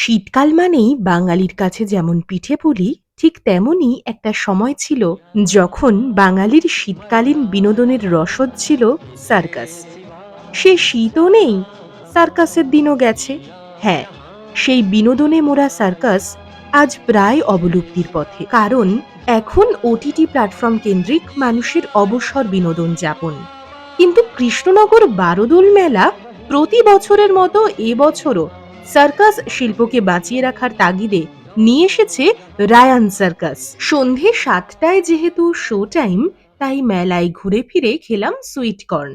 শীতকাল মানেই বাঙালির কাছে যেমন পিঠে পুলি, ঠিক তেমনই একটা সময় ছিল যখন বাঙালির শীতকালীন বিনোদনের রসদ ছিল সার্কাস। সে শীতও নেই, সার্কাসের দিনও গেছে। হ্যাঁ সেই বিনোদনে মোড়া সার্কাস আজ প্রায় অবলুপ্তির পথে। কারণ এখন ওটিটি প্ল্যাটফর্ম কেন্দ্রিক মানুষের অবসর বিনোদন যাপন। কিন্তু কৃষ্ণনগর বারোদোল মেলা প্রতি বছরের মতো এবছরও সার্কাস শিল্পকে বাঁচিয়ে রাখার তাগিদে নিয়ে এসেছে রায়ান সার্কাস। সন্ধে সাতটায় যেহেতু শো টাইম তাই মেলায় ঘুরে ফিরে খেলাম সুইট কর্ন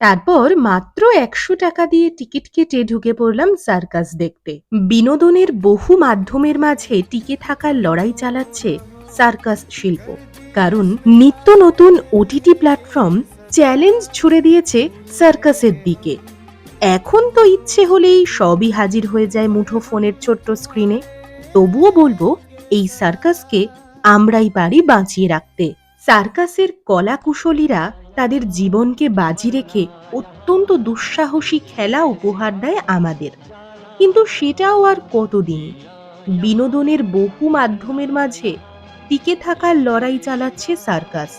তারপর মাত্র একশো টাকা দিয়ে টিকিট কেটে ঢুকে পড়লাম সার্কাস দেখতে। বিনোদনের বহু মাধ্যমের মাঝে টিকে থাকার লড়াই চালাচ্ছে সার্কাস শিল্প। কারণ নিত্য নতুন ওটিটি প্ল্যাটফর্ম চ্যালেঞ্জ ছুড়ে দিয়েছে সার্কাসের দিকে। এখন তো ইচ্ছে হলেই সবই হাজির হয়ে যায় মুঠো ফোনের ছোট্ট স্ক্রিনে। তবুও বলব, এই সার্কাসকে আমরাই পারি বাঁচিয়ে রাখতে। সার্কাসের কলা কুশলীরা তাদের জীবনকে বাজি রেখে অত্যন্ত দুঃসাহসী খেলা উপহার দেয় আমাদের। কিন্তু সেটাও আর কতদিন? বিনোদনের বহু মাধ্যমের মাঝে টিকে থাকার লড়াই চালাচ্ছে সার্কাস।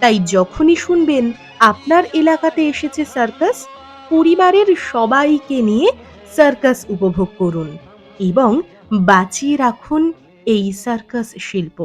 তাই যখনই শুনবেন, আপনার এলাকাতে এসেছে সার্কাস পরিবারের সবাইকে নিয়ে সার্কাস উপভোগ করুন এবং বাঁচিয়ে রাখুন এই সার্কাস শিল্প।